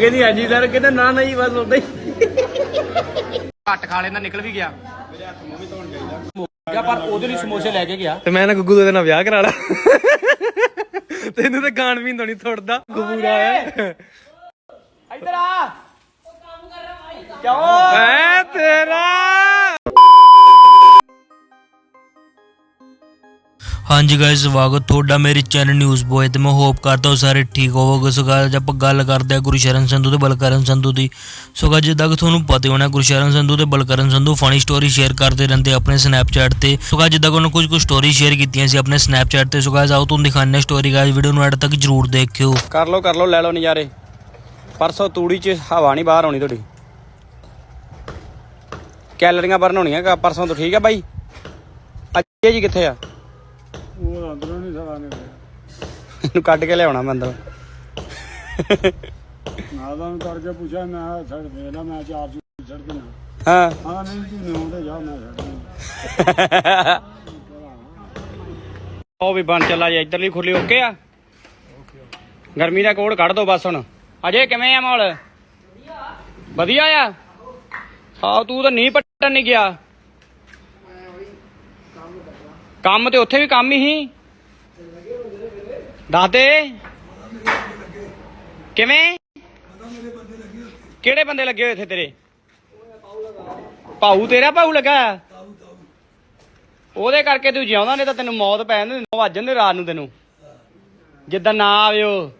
ਕਹਿੰਦੀ ਹਾਂਜੀ ਸਰ ਕਹਿੰਦਾ ਨਾ ਨਹੀਂ ਬਸ ਉਦਾਂ ਹੀ। ਘੱਟ ਖਾ ਲੈਂਦਾ ਨਿਕਲ ਵੀ ਗਿਆ। ਮੇਰੇ ਹੱਥ ਮੂੰਹ ਵੀ ਧੋਣ ਚਾਹੀਦਾ ਪਰ ਉਹਦੇ ਲਈ ਸਮੋਸੇ ਲੈ ਕੇ ਗਿਆ। ਤੇ ਮੈਂ ਨਾ ਗੁੱਗੂ ਦੇ ਨਾਲ ਵਿਆਹ ਕਰਾ ਲਾ। ਤੈਨੂੰ ਤਾਂ ਗਾਣ ਵੀ ਨਹੀਂ ਥੋੜਦਾ ਗੁੱਗੂ ਦਾ। ਇੱਧਰ ਆ। ਕਿਉਂ ਐ ਤੇਰਾ ਹਾਂਜੀ ਗਾਇਸ ਸਵਾਗਤ ਤੁਹਾਡਾ ਮੇਰੇ ਚੈਨਲ ਨਿਊਜ਼ ਬੋਏ ਤੇ। ਮੈਂ ਹੋਪ ਕਰਦਾ ਹਾਂ ਸਾਰੇ ਠੀਕ ਹੋਵੋਗੇ। ਸੋ guys, ਅੱਜ ਆਪਾਂ ਗੱਲ ਕਰਦੇ ਹਾਂ ਗੁਰਸ਼ਰਨ ਸੰਧੂ ਤੇ ਬਲਕਰਨ ਸੰਧੂ ਦੀ। ਸੋ guys, ਜਿੱਦਾਂ ਕਿ ਤੁਹਾਨੂੰ ਪਤਾ ਹੋਣਾ ਗੁਰਸ਼ਰਨ ਸੰਧੂ ਤੇ Balkaran Sandhu funny story share ਕਰਦੇ ਰਹਿੰਦੇ ਆਪਣੇ ਸਨੈਪਚੈਟ ਤੇ। ਸੋ guys, ਜਿੱਦਾਂ ਉਹਨਾਂ ਕੁਝ ਕੁ ਸਟੋਰੀ ਸ਼ੇਅਰ ਕੀਤੀਆਂ ਸੀ ਆਪਣੇ ਸਨੈਪਚੈਟ ਤੇ। ਸੋ guys, ਆਓ ਤੁਹਾਨੂੰ ਦਿਖਾਉਂਦੇ ਹਾਂ ਸਟੋਰੀ ਗਾਇਸ ਵੀਡੀਓ ਨੂੰ ਐਡ ਤੱਕ ਜਰੂਰ ਦੇਖਿਓ। ਕਰ ਲੋ ਕਰ ਲੋ ਲੈ ਲੋ ਨਜ਼ਾਰੇ। ਪਰਸੋਂ ਤੂੜੀ 'ਚ ਹਵਾ ਨਹੀਂ ਬਾਹਰ ਆਉਣੀ ਤੁਹਾਡੀ। ਕੈਲਰੀਆਂ ਬਰਨ ਹੋਣੀਆਂ ਪਰਸੋਂ ਤੋਂ ਠੀਕ ਆ ਬਾਈ? ਅੱਜੇ ਜੀ ਕਿੱਥੇ ਆ? ਉਹ ਅੰਦਰੋਂ ਨਹੀਂ ਸਵਾ ਨੇ ਇਹਨੂੰ ਕੱਢ ਕੇ ਲਿਆਉਣਾ ਮੈਂ ਅੰਦਰ। ਮੈਂ ਤਾਂ ਕਰਕੇ ਪੁੱਛਿਆ ਮੈਂ ਛੱਡ ਦੇ ਮੈਂ ਚਾਰ ਛੱਡ ਦੇਣਾ ਹਾਂ। ਹਾਂ ਨਹੀਂ ਤੂੰ ਨਿਉਂ ਤੇ ਜਾ ਮੈਂ ਛੱਡ ਦੇਣਾ ਉਹ ਵੀ ਬਣ ਚੱਲਾ ਜੀ ਇੱਧਰਲੀ ਖੁਰਲੀ ਓਕੇ ਆ? ਗਰਮੀ ਦਾ ਕੋਡ ਕੱਢ ਦੋ ਬਸ ਹੁਣ। ਅਜੇ ਕਿਵੇਂ ਆ ਮਾਹੌਲ? ਵਧੀਆ ਆ। ਹਾਂ ਤੂੰ ਤਾਂ ਨਹੀਂ ਪੱਟਣ ਨਹੀਂ ਗਿਆ। ਕੰਮ ਤੇ ਉੱਥੇ ਵੀ ਕੰਮ ਹੀ ਸੀ। ਕਿਵੇਂ? ਕਿਹੜੇ ਬੰਦੇ ਲੱਗੇ ਹੋਏ ਇੱਥੇ ਤੇਰੇ? ਪਾਉ ਤੇਰਾ ਪਾਉ ਲੱਗਾ ਉਹਦੇ ਕਰਕੇ ਤੂੰ ਜਿਉਂਦਾ, ਨਹੀਂ ਤਾਂ ਤੈਨੂੰ ਮੌਤ ਪੈ ਜਾਂਦੀ ਵੱਜ ਜਾਂਦੇ ਰਾਤ ਨੂੰ ਤੈਨੂੰ। ਜਿੱਦਾਂ ਨਾ ਆਇਓ।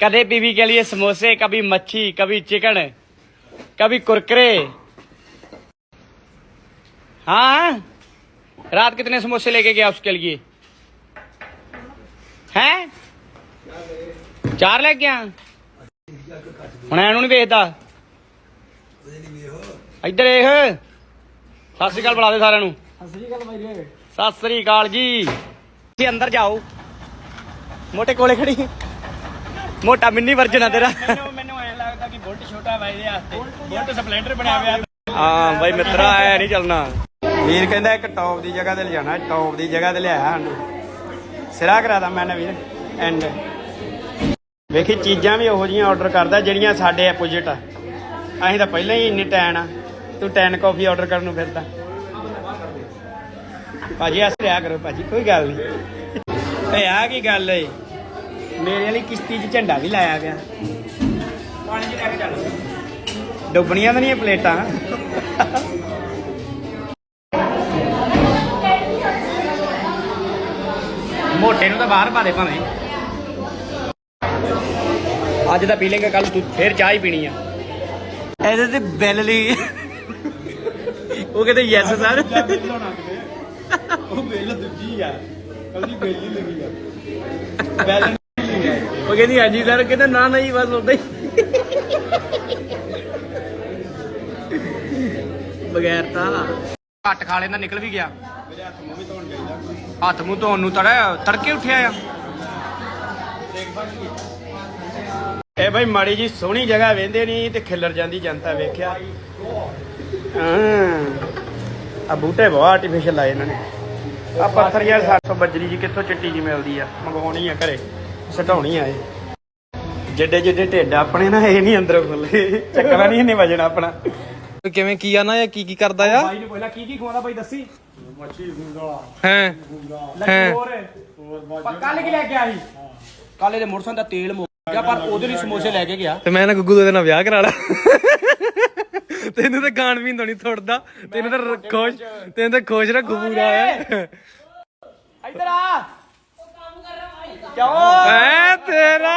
ਕਦੇ ਬੀਬੀ ਕੇ ਲਈ ਸਮੋਸੇ, ਕਭੀ ਮੱਛੀ, ਕਭੀ ਚਿਕਨ, ਕਭੀ ਕੁਰਕਰੇ। ਹਾਂ। रात कितने समोसे लेके गया उसके लिए हैं ਚਾਰ ਲੈ ਗਿਆ ਹੁਣ ਇਹਨੂੰ ਨਹੀਂ ਵੇਚਦਾ ਇੱਧਰ ਦੇਖ ਸਤਿ ਸ੍ਰੀ ਅਕਾਲ ਬੁਲਾ ਦੇ ਸਾਰਿਆਂ ਨੂੰ ਸਤਿ ਸ੍ਰੀ ਅਕਾਲ ਜੀ ਤੁਸੀਂ ਅੰਦਰ ਜਾਓ ਮੋਟੇ ਕੋਲੇ ਖੜੀ ਮੋਟਾ ਮਿੰਨੀ ਵਰਜਨ ਆ ਤੇਰਾ ਮੈਨੂੰ ਮੈਨੂੰ ਐਂ ਲੱਗਦਾ ਕਿ ਬੁਲਟ ਛੋਟਾ ਵਾ ਇਹਦੇ ਵਾਸਤੇ ਬੁਲਟ ਸਪਲੈਂਡਰ ਬਣਿਆ ਹੋਇਆ ਹਾਂ ਬਾਈ ਮਿੱਤਰਾ ਐ ਨਹੀਂ ਚੱਲਣਾ ਵੀਰ ਕਹਿੰਦਾ ਇੱਕ ਟੌਪ ਦੀ ਜਗ੍ਹਾ ਤੇ ਲਿਜਾਣਾ ਟੌਪ ਦੀ ਜਗ੍ਹਾ ਤੇ ਲਿਆਇਆ ਸਾਨੂੰ। ਸਿਰਾ ਕਰਾਦਾ ਮੈਂ ਨਾ ਵੀਰ ਐਂਡ ਵੇਖੀ ਚੀਜ਼ਾਂ ਵੀ ਉਹੋ ਜੀਆਂ ਆਰਡਰ ਕਰਦਾ ਜਿਹੜੀਆਂ ਸਾਡੇ ਆਪੋਜੀਟ ਆ। ਅਸੀਂ ਤਾਂ ਪਹਿਲਾਂ ਹੀ ਇੰਨੇ ਟੈਨ ਆ। ਤੂੰ ਟੈਨ ਕਾਫੀ ਆਰਡਰ ਕਰਨ ਨੂੰ ਫਿਰਦਾ। ਭਾਜੀ ਐਸ ਰਿਆ ਕਰੋ ਭਾਜੀ ਕੋਈ ਗੱਲ ਨਹੀਂ। ਏ ਆ ਕੀ ਗੱਲ ਏ? ਮੇਰੇ ਵਾਲੀ ਕਿਸ਼ਤੀ 'ਚ ਝੰਡਾ ਵੀ ਲਾਇਆ ਗਿਆ। ਪਾਣੀ 'ਚ ਲੈ ਕੇ ਚੱਲ। ਡੁੱਬਣੀਆਂ ਤਾਂ ਨਹੀਂ ਇਹ ਪਲੇਟਾਂ। ਬਾਹਰ ਪਾ ਦੇ ਭਾਵੇਂ। ਅੱਜ ਤਾਂ ਪੀ ਲੇਂਗੇ ਕੱਲ ਤੂੰ ਫੇਰ ਚਾਹ ਹੀ ਪੀਣੀ ਆ। ਇਹਦੇ ਤੇ ਬਿੱਲ ਲਈ। ਉਹ ਕਹਿੰਦੇ ਯੈਸ ਸਰ ਉਹ ਬਿੱਲ ਦੂਜੀ ਆ। ਕੱਲੀ ਬਿੱਲ ਹੀ ਲੱਗੀ ਆ। ਬੈਲ ਉਹ ਕਹਿੰਦੀ ਹਾਂਜੀ ਸਰ ਕਹਿੰਦਾ ਨਾ ਨਹੀਂ ਬਸ ਉਦਾਂ ਹੀ। ਬਗੈਰ ਤਾਂ। ਘੱਟ ਖਾ ਲੈਂਦਾ ਨਿਕਲ ਵੀ ਗਿਆ। ਹੱਥ ਮੂੰਹ ਵੀ ਧੋਣ ਚਾਹੀਦਾ ਹੱਥ ਮੂੰਹ ਧੋਣ ਨੂੰ ਤੜਾ ਤੜਕੇ ਉੱਠਿਆ ਆ। ਇਹ ਭਾਈ ਮਾੜੀ ਜੀ ਸੋਹਣੀ ਜਗ੍ਹਾ ਵੇਂਦੇ ਨਹੀਂ ਤੇ ਖਿੱਲਰ ਜਾਂਦੀ ਜਨਤਾ ਵੇਖਿਆ। ਹਾਂ ਆ ਬੂਟੇ ਬਹੁਤ ਆਰਟੀਫੀਸ਼ੀਅਲ ਲਾਏ ਇਹਨਾਂ ਨੇ। ਆ ਪੱਥਰ ਯਾਰ 700 ਬੱਜਰੀ ਜੀ ਕਿੱਥੋਂ ਚਿੱਟੀ ਜੀ ਮਿਲਦੀ ਆ? ਮੰਗਵਾਉਣੀ ਆ ਘਰੇ ਸਟਾਉਣੀ ਆ ਇਹ। ਜਿੱਡੇ ਜਿੱਡੇ ਢਿੱਡ ਆਪਣੇ ਨਾ ਇਹ ਨਹੀਂ ਅੰਦਰੋਂ ਖੁੱਲੇ ਚੱਕਰਾ ਨਹੀਂ ਨਹੀਂ ਵਜਣਾ ਆਪਣਾ। ਕਿਵੇਂ ਕੀ ਆ ਨਾ ਜਾਂ ਕੀ ਕੀ ਕਰਦਾ ਆ? ਬਾਈ ਨੂੰ ਪਹਿਲਾਂ ਕੀ ਕੀ ਖਵਾਉਂਦਾ ਬਾਈ ਦੱਸੀ। ਮੱਛੀ ਫੂਦਾ ਹੈ। ਹੋਰ। ਹੋਰ ਬਾਜੀ। ਕੱਲ ਕੀ ਲੈ ਕੇ ਆਈ? ਕੱਲ ਇਹਦੇ ਮੋਟਰਸਾਈਕਲ ਦਾ ਤੇਲ ਮੁੱਕ ਗਿਆ ਪਰ ਉਹਦੇ ਲਈ ਸਮੋਸੇ ਲੈ ਕੇ ਗਿਆ। ਤੇ ਮੈਂ ਨਾ ਗੁੱਗੂ ਦੇ ਨਾਲ ਵਿਆਹ ਕਰਾ ਲਾ। ਤੈਨੂੰ ਤਾਂ ਗਾਣ ਵੀ ਨਹੀਂ ਥੋੜਦਾ ਤੈਨੂੰ ਤਾਂ ਰ- ਖੁਸ਼ ਤੈਨੂੰ ਤਾਂ ਖੁਸ਼ ਰੱਖ ਗੁੱਗੂ ਦਾ ਹੈ ਇੱਧਰ ਆ। ਕਿਉਂ ਐ ਤੇਰਾ